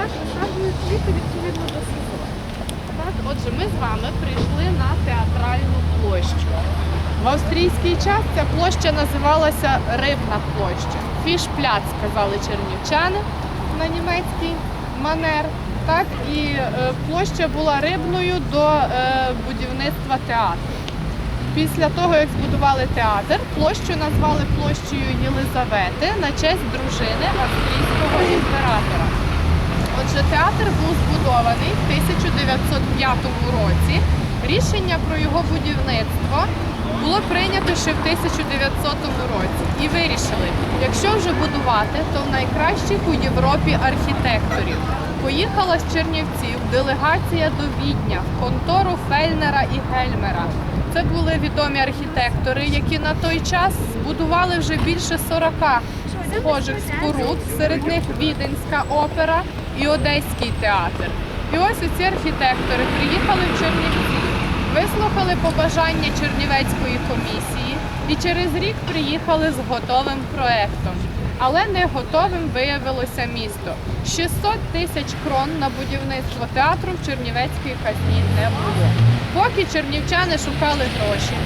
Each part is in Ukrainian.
також шагують квіти відповідно до сезону. Так, Отже, ми з вами прийшли на театральну площу. В австрійський час ця площа називалася Рибна площа. Фішпляц, сказали чернівчани на німецький манер. Так, І е, площа була рибною до е, будівництва театру. Після того, як збудували театр, площу назвали площею Єлизавети на честь дружини австрійського імператора. Театр був збудований в 1905 році. Рішення про його будівництво було прийнято ще в 1900 році. І вирішили, якщо вже будувати, то в найкращих у Європі архітекторів. Поїхала з Чернівців делегація до Відня в контору Фельнера і Гельмера. Це були відомі архітектори, які на той час збудували вже більше 40 схожих споруд. Серед них Віденська опера і Одеський театр. І ось ці архітектори приїхали в Чернівці, вислухали побажання Чернівецької комісії і через рік приїхали з готовим проектом. Але не готовим виявилося місто. 600 тисяч крон на будівництво театру в Чернівецькій казні не було. Поки чернівчани шукали гроші,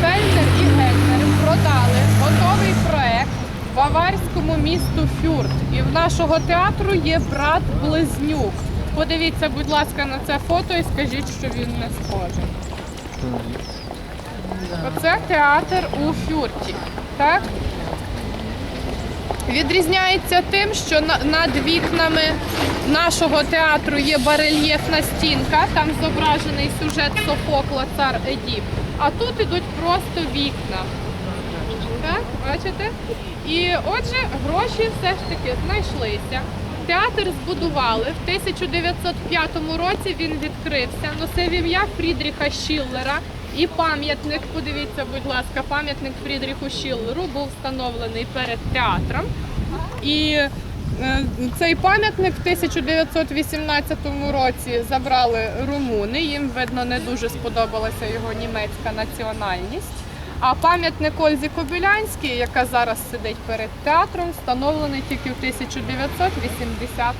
Фельдер і Гельмер продали готовий проект баварському місту Фюрт. І в нашого театру є брат Близнюк. Подивіться, будь ласка, на це фото і скажіть, що він не схожий. Оце театр у Фюрті. Так? Відрізняється тим, що над вікнами нашого театру є барельєфна стінка, там зображений сюжет Софокла, цар Едіп. А тут ідуть просто вікна. Так, бачите? І отже, гроші все ж таки знайшлися. Театр збудували в 1905 році. Він відкрився. Носив ім'я Фрідріха Шіллера. І пам'ятник, подивіться, будь ласка, пам'ятник Фрідріху Шіллеру був встановлений перед театром. І е, цей пам'ятник в 1918 році забрали румуни. Їм видно не дуже сподобалася його німецька національність. А пам'ятник Ользі Кобилянській, яка зараз сидить перед театром, встановлений тільки в 1980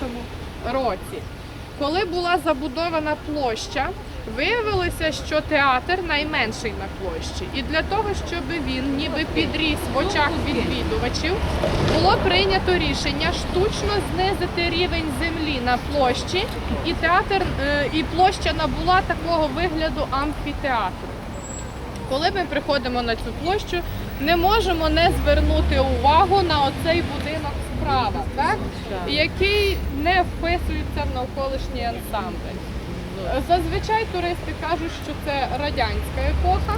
році. Коли була забудована площа, виявилося, що театр найменший на площі. І для того, щоб він ніби підріс в очах відвідувачів, було прийнято рішення штучно знизити рівень землі на площі, і театр е, і площа набула такого вигляду амфітеатру. Коли ми приходимо на цю площу, не можемо не звернути увагу на оцей будинок справа, так? який не вписується в навколишній ансамбль. Зазвичай туристи кажуть, що це радянська епоха,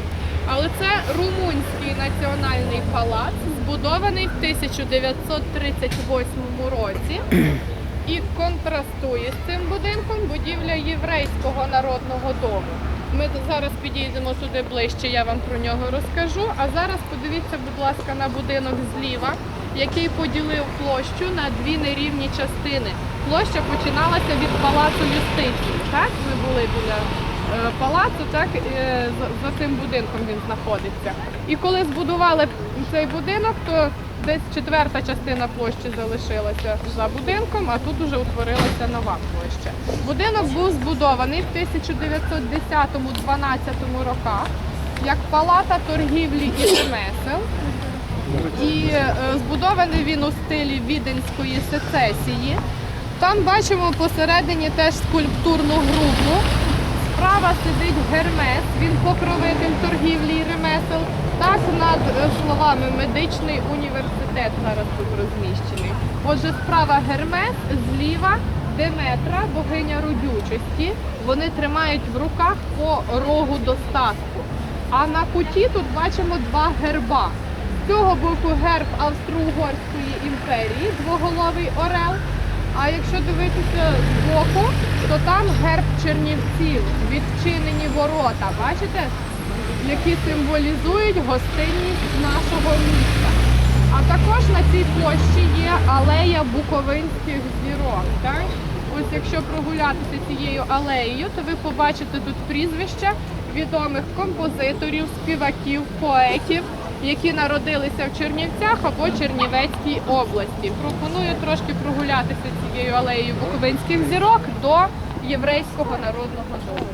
але це румунський національний палац, збудований в 1938 році. І контрастує з цим будинком будівля єврейського народного дому. Ми зараз підійдемо туди ближче, я вам про нього розкажу. А зараз подивіться, будь ласка, на будинок зліва, який поділив площу на дві нерівні частини. Площа починалася від палацу юстиції. Так, ми були біля е, палацу, так е, за цим будинком він знаходиться. І коли збудували цей будинок, то десь четверта частина площі залишилася за будинком, а тут уже утворилася нова площа. Будинок був збудований в 1910-12 роках як палата торгівлі і ремесел. І е, збудований він у стилі віденської сецесії. Там бачимо посередині теж скульптурну групу. Справа сидить Гермес, він покровитель торгівлі над е, словами медичний університет зараз тут розміщений. Отже, справа Гермес, зліва Деметра, богиня родючості. Вони тримають в руках по рогу достатку. А на куті тут бачимо два герба. З цього боку герб Австро-Угорської імперії, двоголовий орел. А якщо дивитися збоку, то там герб Чернівців, відчинені ворота, бачите, які символізують гостинність нашого міста. А також на цій площі є алея буковинських зірок. Так? Ось якщо прогулятися цією алеєю, то ви побачите тут прізвища відомих композиторів, співаків, поетів, які народилися в Чернівцях або Чернівецькій області. Пропоную трошки прогулятися цією алеєю буковинських зірок до єврейського народного дому.